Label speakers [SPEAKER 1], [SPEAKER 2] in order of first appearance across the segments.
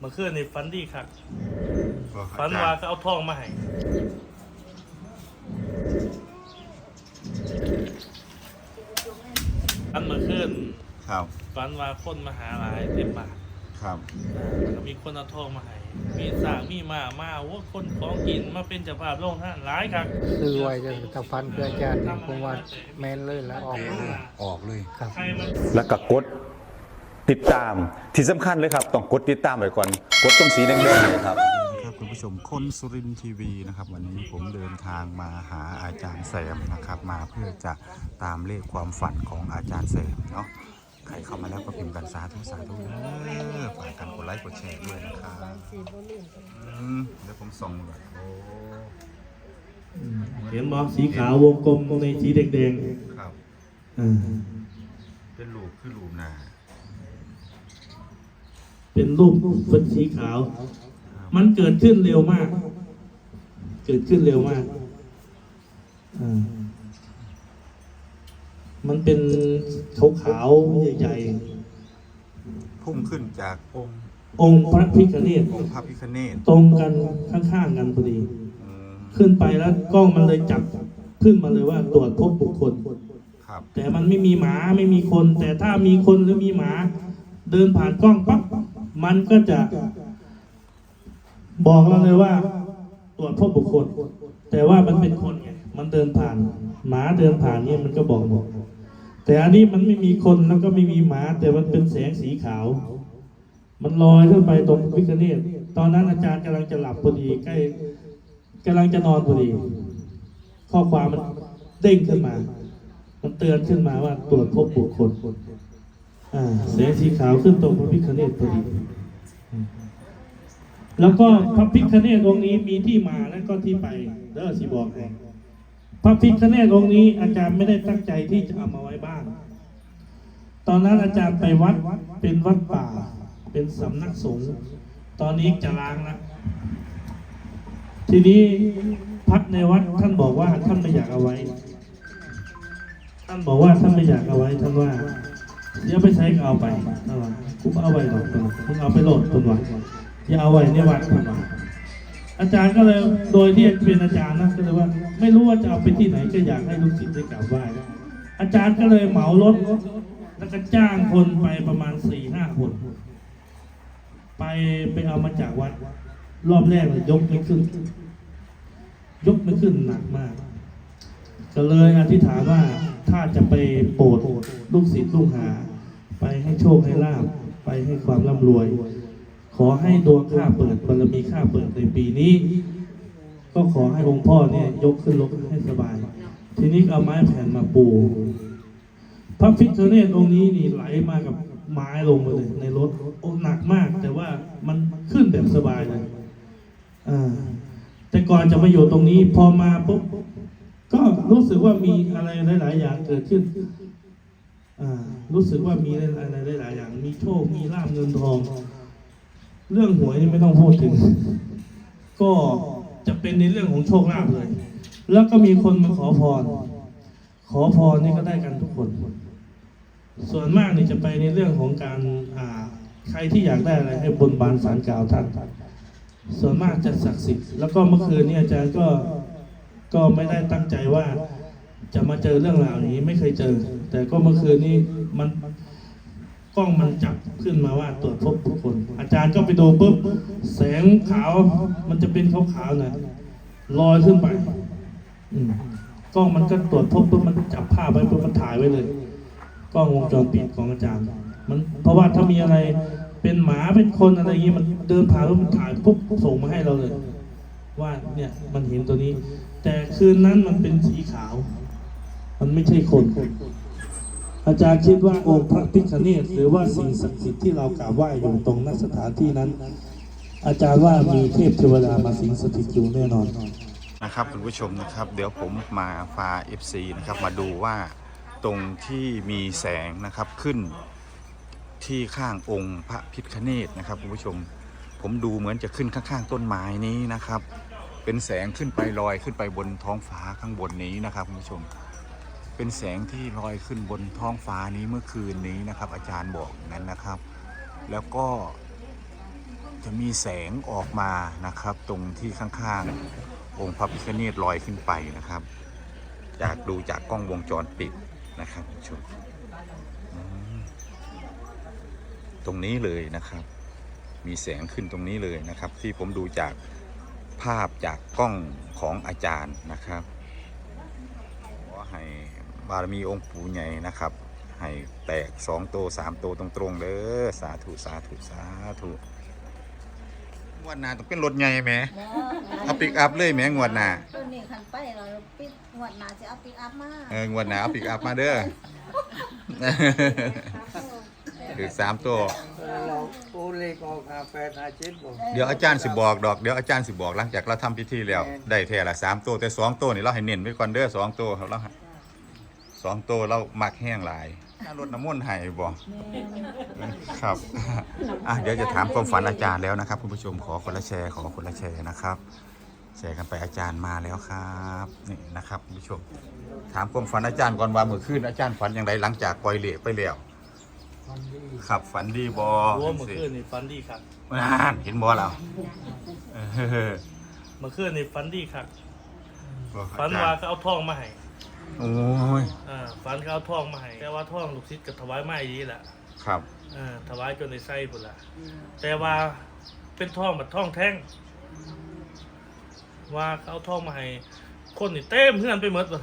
[SPEAKER 1] เมื่อคืนนี่ฟันดีครับ
[SPEAKER 2] บอก
[SPEAKER 1] ฟัน
[SPEAKER 2] อาจาร
[SPEAKER 1] ว่า
[SPEAKER 2] ย์
[SPEAKER 1] ก็เอาทองมาให้ฟันเมื่อคืน
[SPEAKER 2] ครับ
[SPEAKER 1] ฟันว่าคนมาหาหลายเต็มบาท
[SPEAKER 2] ครับ
[SPEAKER 1] อ่าแล้วก็มีคนเอาทองมาให้มีสร้างมีมามาว่าคนของกินมาเป็นเจ้าภาพโรงท่านหลายครับ
[SPEAKER 3] ซื้อไว้จะตะฟันเพื่ออาจารย์นี่ผมว่าแมนเลยแล้วออกเลย
[SPEAKER 2] ออกเลย
[SPEAKER 3] ครับ
[SPEAKER 1] ใครมัน
[SPEAKER 4] แล้วก็กด ติดตามที่สำคัญเลยครับ ต้องกดติดตามไว้ก่อน กดตรงสีแดงๆเนี่ยครับ
[SPEAKER 2] ครับคุณผู้ชมคนสุรินทร์ทีวีนะครับ วันนี้ผมเดินทางมาหาอาจารย์แซมนะครับ มาเพื่อจะตามเลขความฝันของอาจารย์แซมเนาะใครเข้ามาแล้วก็พิมพ์กันสาธุสาธุเด้อฝากกันกดไลค์กดแชร์ด้วยนะครับอืมเดี๋ยวผมส่องหน่อยโอ้
[SPEAKER 1] เห็นบอสีขาววงกลมในสีแดง
[SPEAKER 2] ครับ
[SPEAKER 1] ๆอ่า
[SPEAKER 2] เป็นรูปคือรูปนา
[SPEAKER 1] เป็นรูปเป็นสีขาว มันเกิดขึ้นเร็วมาก เกิดขึ้นเร็วมากอ่ามันเป็นขาวขาวๆใหญ่
[SPEAKER 2] พุ่งขึ้นจากองค์
[SPEAKER 1] ๆองค์พระพิฆเนศ
[SPEAKER 2] องค์พระพิฆเนศ
[SPEAKER 1] ตรงกันข้างๆกันพอดี
[SPEAKER 2] อืม
[SPEAKER 1] ขึ้นไปแล้วกล้องมันเลยจับขึ้นมาเลยว่าตรวจพบบุคคล
[SPEAKER 2] ครับ
[SPEAKER 1] แต่มันไม่มีหมาไม่มีคน แต่ถ้ามีคนหรือมีหมา เดินผ่านกล้องปั๊บ มันก็จะบอกเราเลยว่าตรวจพบบุคคล แต่ว่ามันเป็นคนไงมันเดินผ่าน หมาเดินผ่านเนี่ยมันก็บอกบอก แต่อันนี้มันไม่มีคนแล้วก็ไม่มีหมา แต่มันเป็นแสงสีขาว มันลอยขึ้นไปตรงพิคเนตตอนนั้นอาจารย์กำลังจะหลับพอดีใกล้กำลังจะนอนพอดี ข้อความมันเด้งขึ้นมา มันเตือนขึ้นมาว่าตรวจพบบุคคล แสงสีขาวขึ้นตรงพระพิคเนตพอดีอืมแล้วก็พระพิคเนตองค์นี้มีที่มาและก็ที่ไปเด้อสิบอกให้พระพิคเนตองค์นี้ อาจารย์ไม่ได้ตั้งใจที่จะเอามาไว้บ้าน ตอนนั้นอาจารย์ไปวัดเป็นวัดป่า เป็นสำนักสงฆ์ตอนนี้จะล้างแล้วทีนี้พักในวัดท่านบอกว่าท่านไม่อยากเอาไว้ ท่านบอกว่าท่านไม่อยากเอาไว้ท่านว่า เดี๋ยวไปใช้ก็เอาไปท่านว่ากูเอาไว้ดอกตัวมึงเอาไปโหลดตัวว่าอย่าเอาไว้ในวัดท่านว่อาจารย์ก็เลยโดยที่เป็นอาจารย์นะก็เลยว่า ไม่รู้ว่าจะเอาไปที่ไหนก็อยากให้ลูกศิษย์ได้กราบไหว้อาจารย์ก็เลยเหมารถแล้วก็จ้างคนไปประมาณสี่ห้าคน ไปไปเอามาจากวัด รอบแรกเลยยกไม่ขึ้น ยกไม่ขึ้นหนักมาก ก็เลยอธิษฐานว่าถ้าจะไปโปรดลูกศิษย์ลูกหา ไปให้โชคให้ลาบไปให้ความร่ำรวย ขอให้ดวงข้าเปิดบารมีข้าเปิดในปีนี้ ก็ขอให้องค์พ่อเนี่ยยกขึ้นรถให้สบาย ทีนี้เอาไม้แผ่นมาปูพระพิฆเนศองค์นี้นี่ไหลมากับไม้ลงมาเลยในรถโอ้หนักมาก แต่ว่ามันขึ้นแบบสบายเลยอ่าแต่ก่อนจะมาอยู่ตรงนี้พอมาปุ๊บก็รู้สึกว่ามีอะไรหลาย ๆ อย่างเกิดขึ้น รู้สึกว่ามีอะไรหลาย ๆ อย่าง มีโชค มีลาบเงินทอง เรื่องหวยนี่ไม่ต้องพูดถึง ก็จะเป็นในเรื่องของโชคลาภเลย แล้วก็มีคนมาขอพร ขอพรนี่ก็ได้กันทุกคน ส่วนมากนี่จะไปในเรื่องของการใครที่อยากได้อะไรให้บนบานสารกล่าวท่าน ส่วนมากจะศักดิ์สิทธิ์ แล้วก็เมื่อคืนนี้อาจารย์ก็ ก็ไม่ได้ตั้งใจว่า จะมาเจอเรื่องราวนี้ไม่เคยเจอ แต่ก็เมื่อคืนนี้มันกล้องมันจับขึ้นมาว่าตรวจพบบุคคลอาจารย์ก็ไปดูปุ๊บแสงขาวมันจะเป็นขาวๆหน่อยลอยขึ้นไปกล้องมันก็ตรวจพบปุ๊บมันจับภาพไว้ปุ๊บมันถ่ายไว้เลย กล้องวงจรปิดของอาจารย์ มันเพราะว่าถ้ามีอะไรเป็นหมาเป็นคนอะไรอย่างงี้มันเดินผ่านปุ๊บมันถ่ายปุ๊บส่งมาให้เราเลย ว่าเนี่ยมันเห็นตัวนี้ แต่คืนนั้นมันเป็นสีขาว มันไม่ใช่คน อาจารย์คิดว่าองค์พระพิฆเนศหรือว่าสิ่งศักดิ์สิทธิ์ที่เรากราบไหว้อยู่ตรงนัสถานที่นั้น อาจารย์ว่ามีเทพเทวดามาสิงสถิตอยู่แน่นอน
[SPEAKER 2] นะครับคุณผู้ชมนะครับ เดี๋ยวผมมาฟา FC นะครับมาดูว่าตรงที่มีแสงนะครับขึ้นที่ข้างองค์พระพิฆเนศนะครับคุณผู้ชมผมดูเหมือนจะขึ้นข้างๆ ต้นไม้นี้นะครับ เป็นแสงขึ้นไปลอยขึ้นไปบนท้องฟ้าข้างบนนี้นะครับคุณผู้ชม เป็นแสงที่ลอยขึ้นบนท้องฟ้านี้เมื่อคืนนี้นะครับ อาจารย์บอกนั้นนะครับ แล้วก็จะมีแสงออกมานะครับ ตรงที่ข้างๆ องค์พระพิฆเนศลอยขึ้นไปนะครับ จากดูจากกล้องวงจรปิดนะครับคุณผู้ชมตรงนี้เลยนะครับ มีแสงขึ้นตรงนี้เลยนะครับ ที่ผมดูจากภาพจากกล้องของอาจารย์นะครับขอให้ บารมีองค์ปู่ใหญ่นะครับ ให้แตกสองโตสามโตตรงๆเด้อสาธุสาธุสาธุงวดหน้าต้องเป็นรถใหญ่ไหมเอาปิกอัพเลยไหมงวดหน้า
[SPEAKER 5] ตัวนี้คันไปเราปิดงวดหน้าจะเอาปิกอัพมา
[SPEAKER 2] เอองวดหน้าเอาปิกอัพมาเด้อถือสามตัว
[SPEAKER 3] เราโอเลขออกหาแปดหาเจ็ดบอก
[SPEAKER 2] เดี๋ยวอาจารย์สิบอกดอกเดี๋ยวอาจารย์สิบอกหลังจากเราทำพิธีแล้วได้แท้ละสามตัวแต่สองตัวนี่เราให้เน้นไว้ก่อนเด้อสองตัวเราให้ สองตัวเรามักแห้งหลายรดน้ำมนต์ให้บอกครับอะเดี๋ยวจะถามความฝันอาจารย์แล้วนะครับ คุณผู้ชมขอคนละแชร์ขอคนละแชร์นะครับ แชร์กันไปอาจารย์มาแล้วครับนี่นะครับคุณผู้ชม ถามความฝันอาจารย์ก่อนว่าเมื่อคืนอาจารย์ฝันอย่างไรหลังจากปล่อยเหละไปแล้ว
[SPEAKER 3] มันดี
[SPEAKER 2] ครับฝันดีบอ
[SPEAKER 1] รู้ว่าเมื่อคืนนี่ฟันดีครับ
[SPEAKER 2] นั่นเห็นบอเราเออ
[SPEAKER 1] เมื่อคืนนี่ฟันดีครับ
[SPEAKER 2] บอก
[SPEAKER 1] ฟัน
[SPEAKER 2] อาจารย์
[SPEAKER 1] ว่าก็เอาทองมาให้
[SPEAKER 2] โอ้ย
[SPEAKER 1] อ่าฟันก็เอาทองมาให้แต่ว่าทองลูกศิษย์ก็ถวายไม้ดีแหละ
[SPEAKER 2] ครับ
[SPEAKER 1] อ่าถวายจนในไส้พุ่นละแต่ว่าเป็นทองแบบทองแท่ง ว่าเขาเอาทองมาให้คนนี่เต็มเพื่อนไปหมดเลย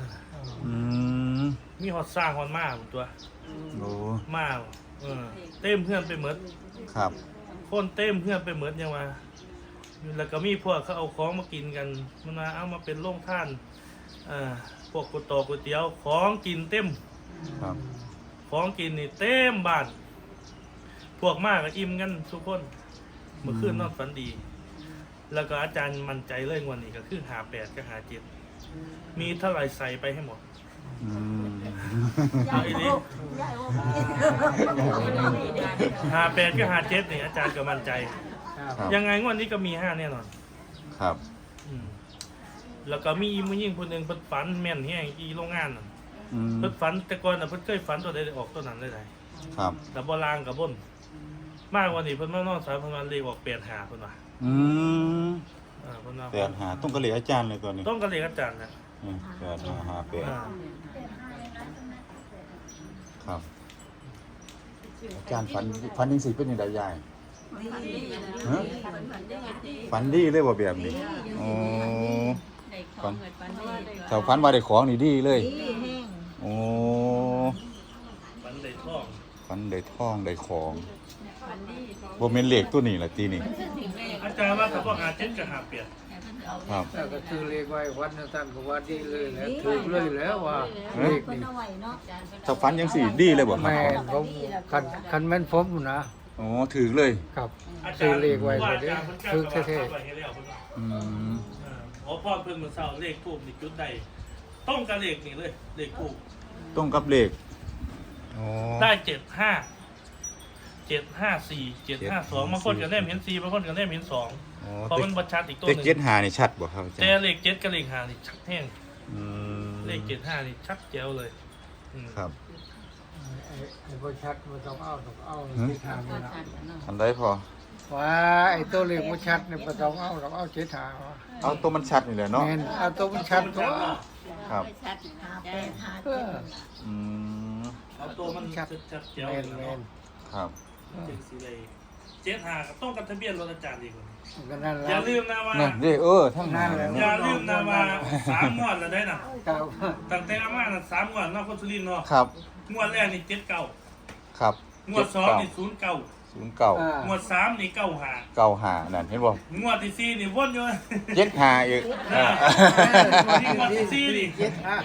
[SPEAKER 2] อืม
[SPEAKER 1] มีฮอดสร้างฮอดมาหมดตัว
[SPEAKER 2] โอ้
[SPEAKER 1] มาเออเต็มเพื่อนไปหมด
[SPEAKER 2] ครับ
[SPEAKER 1] คนเต็มเพื่อนไปหมดยังว่าแล้วก็มีพวกเขาเอาของมากินกัน มันมาเอามาเป็นโรงท่านอ่าพ วกก๋วยตอกก๋วยเตี๋ยวของกินเต็ม
[SPEAKER 2] ครับ
[SPEAKER 1] ของกินนี่เต็มบ้าน พวกมากก็อิ่มกันทุกคน เมื่อคืนนอนฝันดี แล้วก็อาจารย์มั่นใจเรื่องวันนี้ก็คือหาแปดก็หาเจ็ดมีเท่าไหร่ใส่ไปให้หมด
[SPEAKER 2] อืม
[SPEAKER 1] เอาอีนี้
[SPEAKER 5] ใหญ่ว่า
[SPEAKER 1] หาแปดก็หาเจ็ดนี่อาจารย์ก็มั่นใจ
[SPEAKER 3] ครับ
[SPEAKER 2] ครับ
[SPEAKER 1] ยังไงงวันนี้ก็มีห้าแน่นอน
[SPEAKER 2] ครับ
[SPEAKER 1] อืม แล้วก็มีมือยิ่งคนหนึ่งเพิ่นฝันแม่นแห้งอีโรงงานน่ะ
[SPEAKER 2] อืม
[SPEAKER 1] เพิ่นฝันแต่ก่อนน่ะเพิ่นเคยฝันตัวใดออกตัวนั้นได้ได
[SPEAKER 2] ครับ
[SPEAKER 1] แต่บ่ลางกับบน มากกว่านี้เพิ่นมานอนสายเพิ่นมาเลขออกแปดหาเพิ่นว่า
[SPEAKER 2] อืม
[SPEAKER 1] อ่าเพิ่นว่า
[SPEAKER 2] แปดหาต้องกระเหลี่ยอาจารย์เลยตัวนี้
[SPEAKER 1] ต้องกระเลขอาจารย์นะ
[SPEAKER 2] อืมแปดหาหาแปด
[SPEAKER 1] อ่า
[SPEAKER 2] ครับ อาจารย์ฝันฝันยังสิเป็นยังไงยายฮะฝันดีเลยบ่แบบนี้โอ้ ฝันถ้าฝันว่าได้ของนี่ดีเลย
[SPEAKER 5] ดีแห้ง
[SPEAKER 2] โอ้
[SPEAKER 1] ฝันได้ท่อง
[SPEAKER 2] ฝันได้ทองได้ของบ่แม่นเลขตัวนี้ล่ะตีนี่
[SPEAKER 1] อาจารย์ว่าถ้าบ่หาเจ็ดก็หาแปด
[SPEAKER 2] ครับ
[SPEAKER 3] แล้วก็ซื้อเลขไว้วันนั้นท่านก็ว่าดีเลยแล้วถูกเลยแล้วว่าเลข
[SPEAKER 5] เพิ่น
[SPEAKER 3] นี่
[SPEAKER 5] เอาไว้เนาะ
[SPEAKER 2] ถ้าฝันยังสิดีเลยบ่ครับ
[SPEAKER 3] แม่นผมคันคันแม่นผมนะ
[SPEAKER 2] อ๋อถือเลย
[SPEAKER 3] ครับ
[SPEAKER 1] อา
[SPEAKER 3] ซื้
[SPEAKER 1] จา
[SPEAKER 3] อ
[SPEAKER 1] รย์
[SPEAKER 3] เลขไว้
[SPEAKER 1] ว่า
[SPEAKER 3] เลย
[SPEAKER 1] อา
[SPEAKER 3] เด้
[SPEAKER 1] จารย์เพิ่นกล้า
[SPEAKER 3] ซื้อ
[SPEAKER 1] ก็ว่า
[SPEAKER 3] เท่
[SPEAKER 1] เข้าไปให้แล้วเพิ่นว่า
[SPEAKER 2] อืม
[SPEAKER 1] อ่า ขอพ่อเพิ่นมื้อเช้าเลขทูบนี่จุดใดต้องกับเลขนี่เลยเลขทูบ
[SPEAKER 2] ต้องกับเลขอ๋อ
[SPEAKER 1] ได้เจ็ดห้าเจ็ดห้าสี่เจ็ดห้าสองบางคนก็แนมเห็นสี่บางคนก็แนมเห็นสอง
[SPEAKER 2] อ๋อ
[SPEAKER 1] เพราะมันบัชัดอีกตัวห
[SPEAKER 2] เลข
[SPEAKER 1] นึ่ง
[SPEAKER 2] เจ็ดหานี่ชัดบ่ครับอาจาร
[SPEAKER 1] แต่
[SPEAKER 2] ย์
[SPEAKER 1] เลขเจ็ดกับเลขห้านี่ชัดแห้ง
[SPEAKER 2] อืม
[SPEAKER 1] เลขเจ็ดห้านี่ชัดแจ๋วเลยอืม
[SPEAKER 2] ครับ
[SPEAKER 3] ไอ้ไอ้บ่ชัดบ่ต้องเอาต้องเอา
[SPEAKER 2] ฮะ
[SPEAKER 3] ที่ทางนี่นะ
[SPEAKER 2] อันใดพอ
[SPEAKER 3] ว่าไอ้ตัวเลขบ่ชัดเนี่ยบ่ต้องเอาต้องเอาเจ็ดหาว่า
[SPEAKER 2] เอาตัวมันชัดนี่แหละเนาะ
[SPEAKER 3] แม่นเอาตัวมันชัดตัว
[SPEAKER 2] ครับ
[SPEAKER 5] หาแปดหา
[SPEAKER 3] เอ
[SPEAKER 5] เจ็ด
[SPEAKER 3] อ
[SPEAKER 2] อืม
[SPEAKER 1] เอาตัวมันชัดชัดแจ๋ว
[SPEAKER 3] แม่น
[SPEAKER 1] เลย
[SPEAKER 3] แม่
[SPEAKER 1] เนาะ
[SPEAKER 3] น
[SPEAKER 2] ครับ
[SPEAKER 1] เจ็ดสี่เลยเจ็ดห้าก็ต้องกับทะเบียนรถอาจารย์ดีกว่า
[SPEAKER 3] ก็นั่น
[SPEAKER 1] อย่า
[SPEAKER 3] ละ
[SPEAKER 1] ลืมนะว่า
[SPEAKER 2] นั่นเด้เออทั้งนั้น
[SPEAKER 3] นั่นแหละ
[SPEAKER 1] อย่าลืมนะว่าสามงวดแล้วได้น่ะ
[SPEAKER 3] ครับ
[SPEAKER 1] ตั้งแต่อาม่าน่ะสามงวดเนอกคนสุรินทร์เนาะ
[SPEAKER 2] ครับ
[SPEAKER 1] งวดแรกนี่เจ็ดเก้า
[SPEAKER 2] ครับ
[SPEAKER 1] งวดสองนี่ศูนย์เก้า
[SPEAKER 2] ศูนย์เก้า
[SPEAKER 3] อ่า ง
[SPEAKER 1] วดสามนี่เก้าห้า
[SPEAKER 2] เก้าหานั่นเห็นบ่
[SPEAKER 1] งวดที่สี่นี่วนอยู่
[SPEAKER 2] เจ็ดหาอีก
[SPEAKER 1] อ่า
[SPEAKER 2] อ่า
[SPEAKER 1] นี่งวดที่สี่นี่
[SPEAKER 3] เจ็ดห้า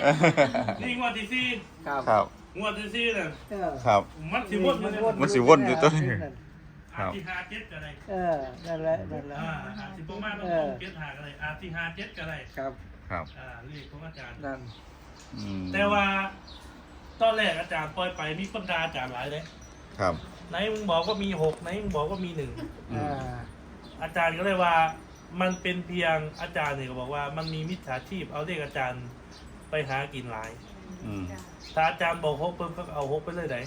[SPEAKER 1] นี่งวดที่สี่
[SPEAKER 3] ครับ
[SPEAKER 2] ครับ
[SPEAKER 1] งวดที่สี่น่ะ
[SPEAKER 3] เออ
[SPEAKER 2] ครับ
[SPEAKER 1] มันสิวนอยู่เนี่ย
[SPEAKER 2] มันสิวนอยู่ตัวนี้ครั
[SPEAKER 1] อา
[SPEAKER 2] บ
[SPEAKER 1] ทิหาเจ็ดก็ได้
[SPEAKER 3] เออนั่นแหละนั่นแหละ
[SPEAKER 1] อ่าอาทิประมาณตร
[SPEAKER 3] เออ
[SPEAKER 1] งๆเจ็ดหาก็ได้อาทิหาเจ็ดก็ได้
[SPEAKER 3] ครับ
[SPEAKER 2] ครับ
[SPEAKER 1] อ่าเลขของอาจารย์
[SPEAKER 3] นั่น
[SPEAKER 2] อืม
[SPEAKER 1] แต่ว่า ตอนแรกอาจารย์ปล่อยไปมีคนด่าอาจารย์หลายเลย
[SPEAKER 2] ครับ
[SPEAKER 1] ไหนมึงบอกว่ามีหกไหนมึงบอกว่ามีหนึ่ง
[SPEAKER 3] อ่า
[SPEAKER 1] อาจารย์ก็เลยว่า มันเป็นเพียงอาจารย์เนี่ยก็บอกว่ามันมีมิจฉาชีพเอาเลขอาจารย์ไปหากินหลาย
[SPEAKER 2] อืม
[SPEAKER 1] ถ้าอาจารย์บอกหกปุ๊บก็เอาหกไปเลยไหน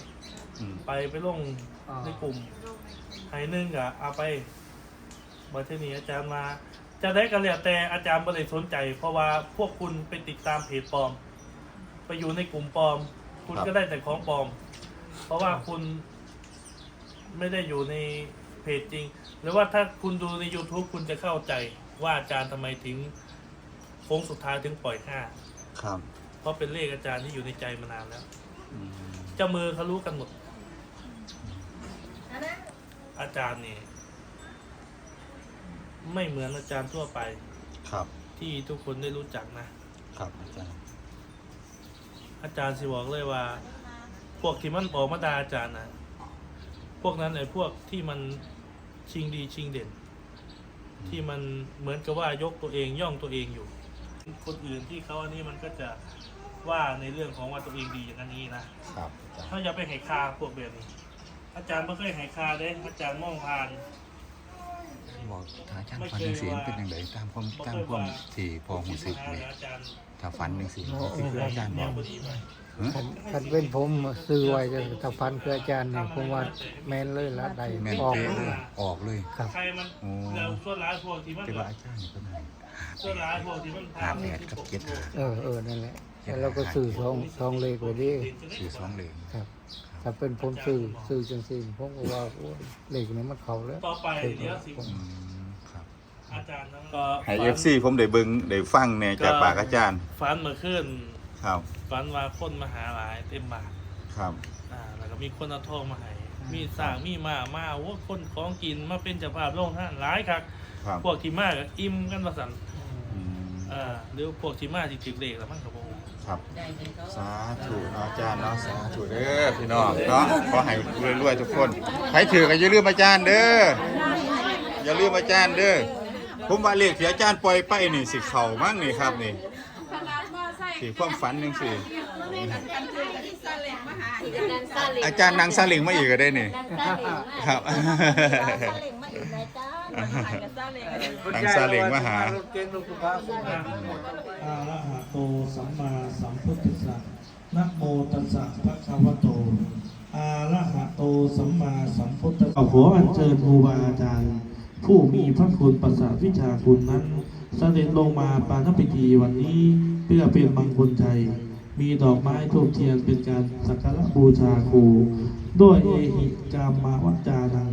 [SPEAKER 2] อืม
[SPEAKER 1] ไปไปลงในกลุ่มให้หนึ่งอะเอาไปมาที่นี่อาจารย์มา จะได้ก็แล้วแต่อาจารย์ไม่ได้สนใจ เพราะว่าพวกคุณไปติดตามเพจปลอม ไปอยู่ในกลุ่มปลอม คุณก็ได้แต่ของปลอม เพราะว่าคุณ ไม่ได้อยู่ในเพจจริง หรือว่าถ้าคุณดูใน YouTube คุณจะเข้าใจว่าอาจารย์ทำไมถึงโค้งสุดท้ายถึงปล่อยห้า
[SPEAKER 2] ครับ
[SPEAKER 1] เพราะเป็นเลขอาจารย์ที่อยู่ในใจมานานแล้ว
[SPEAKER 2] อืม
[SPEAKER 1] เจ้ามือเขารู้กันหมดอาจารย์นี่ไม่เหมือนอาจารย์ทั่วไป
[SPEAKER 2] ครับ
[SPEAKER 1] ที่ทุกคนได้รู้จักนะ
[SPEAKER 2] ครับอาจารย์
[SPEAKER 1] อาจารย์สิบอกเลยว่า พวกที่มันออกมาด่าอาจารย์นะ พวกนั้นไอ้พวกที่มันชิงดีชิงเด่น ที่มันเหมือนกับว่ายกตัวเองย่องตัวเองอยู่ คนอื่นที่เขาอันนี้มันก็จะว่าในเรื่องของว่าตัวเองดีอย่างนี้นะครับ
[SPEAKER 2] อาจารย์
[SPEAKER 1] ถ้าอย่าไปไห้คาพวกแบบนี้ อาจารย์ไม่เคยไห้คาเด้อาจารย์มองผ่าน
[SPEAKER 2] บอกถ้าอาจารย์ฝันจังสีเป็นยังไงตามความตามความที่พอหูสึกเลย
[SPEAKER 1] อาจารย์
[SPEAKER 2] ถ้าฝันจังสีที่คืออาจารย์
[SPEAKER 1] แน
[SPEAKER 2] บอ
[SPEAKER 1] ว
[SPEAKER 2] ก
[SPEAKER 1] พอดีไหม
[SPEAKER 3] คันคันเป็นผมซื้อไว้จะถ้าฟันคืออาจารย์เนี่ยผมว่าแม่นเลยละได้
[SPEAKER 2] แม่น
[SPEAKER 3] ออก
[SPEAKER 2] เจ
[SPEAKER 3] เลย
[SPEAKER 2] ออกเลย
[SPEAKER 3] ครับ
[SPEAKER 1] ใครมัน
[SPEAKER 2] โอ้
[SPEAKER 1] แล้วส่วนร้ายพวกที่มัน
[SPEAKER 2] แต่ว่าอาจารย์นี่เป็นไง
[SPEAKER 1] ส่วนร้ายพวกที่มัน
[SPEAKER 2] หาแปดกับเจ็ดหา
[SPEAKER 3] เออเออนั่นแหละแล้วเราก็ซื้อสองสองเลขไว้ดิ
[SPEAKER 2] สี่สองเหลง
[SPEAKER 3] ครับ ถ้าเป็นผมซื้อซื้อจังซี่ผมก็ว่าโอ้ยเลขนี้มันเข้าแล้ว
[SPEAKER 1] ต่อไปเดี๋ยวสิ
[SPEAKER 2] อืมครับ
[SPEAKER 1] อาจารย์นั้นก็
[SPEAKER 2] ให้เอฟซีผมได้เบิ่งได้ฟังเนี่ยจากปากอาจารย์
[SPEAKER 1] ฝันเมื่อคืน
[SPEAKER 2] ครับ
[SPEAKER 1] ฝันว่าคนมาหาหลายเต็มบาท
[SPEAKER 2] ครับ
[SPEAKER 1] อ่าแล้วก็มีคนเอาทองมาให้มีสร้างมีมามาโอ้คนของกินมาเป็นเจ้าภาพโรงท่านหลายครับ
[SPEAKER 2] ครับ
[SPEAKER 1] พวกที่มาก็อิ่มกันมาสั่น
[SPEAKER 2] อืม
[SPEAKER 1] อ่าหรือพวกที่มาที่ถึงเลขแล้วมันก็บ่ฮู้
[SPEAKER 2] ครับสาธุเนาะอาจารย์เนาะสาธุเด้อพี่น้องเนาะขอให้รวยๆทุกคนใครถือก็อย่าลืมอาจารย์เด้ออย่าลืมอาจารย์เด้อผมว่าเลขที่อาจารย์ปล่อยไปนี่สิเข้ามั้งนี่ครับนี่ สิความฝันจังซี่ อาจารย์นางซาเลิงมาอีกก็ได้นี่ครับ
[SPEAKER 5] ซาเล้งมาอีกเลยจ้า
[SPEAKER 2] นางซาเล้งมาหา
[SPEAKER 3] รถเก่งรถสุภาพ
[SPEAKER 1] อะระหะโตสัมมาสัมพุทธัสสะนะโมตัสสะภะคะวะโตอะระหะโตสัมมาสัมพุทธัสสะขออัญเชิญครูบาอาจารย์ ผู้มีพระคุณประสาทวิชาคุณนั้น เสด็จลงมาปาณพิธีวันนี้เพื่อเป็นมังคลชัยมีดอกไม้ทูบเทียนเป็นการสักการะบูชาครูด้วยเอหิกามมาวจานัง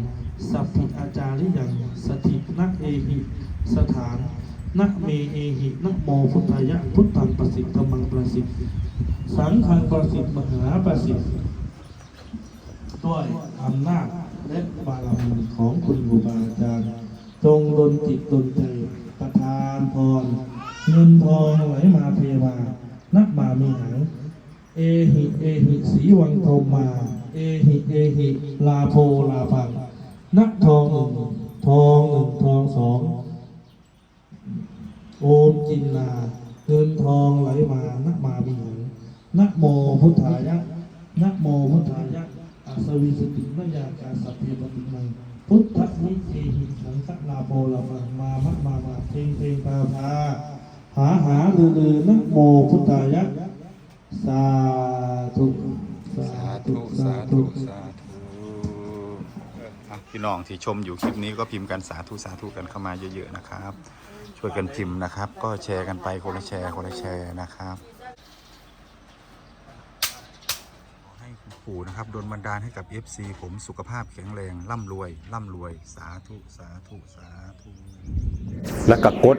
[SPEAKER 1] สัพพิอาจาริยังสถินักเอหิสถานนักเมเอหินักโมพุทธายะพุทธังประสิทธิ์ธรรมังประสิทธิ์สังฆังประสิทธิ์มหาประสิทธิ์ด้วยอำนาจและบารมีของคุณครูบาอาจารย์จงดลจิตดลใจประทานพร เงินทองไหลมาเทวา นักมามีหังเอหิเอหิสีวังโทมา เอหิเอหิลาโพลาพังนักทองหนึ่งทองหนึ่งทองสองโอมจินนาเงินทองไหลมานักมามีหังนักโมพุทธายะนักโมพุทธายะอัสวิสติมยากาสัพเพปติมังพุทธนิเอหิสังฆลาโพลาพังมามะมามาเพลงเพลงพาพา หาหาลือลือนักโมพุทธายะ สาธุสา
[SPEAKER 2] สา
[SPEAKER 1] ธุ
[SPEAKER 2] ธุสาธุสาธุอะพี่น้องที่ชมอยู่คลิปนี้ก็พิมพ์กันสาธุสาธุกันเข้ามาเยอะๆนะครับ ช่วยกันพิมพ์นะครับ ก็แชร์กันไปคนละแชร์คนละแชร์นะครับขอให้คุณปู่นะครับโดนบันดาลให้กับ FC ผมสุขภาพแข็งแรง ร่ำรวย ร่ำรวย สาธุ สาธุ สาธุ
[SPEAKER 4] แล้วก็กด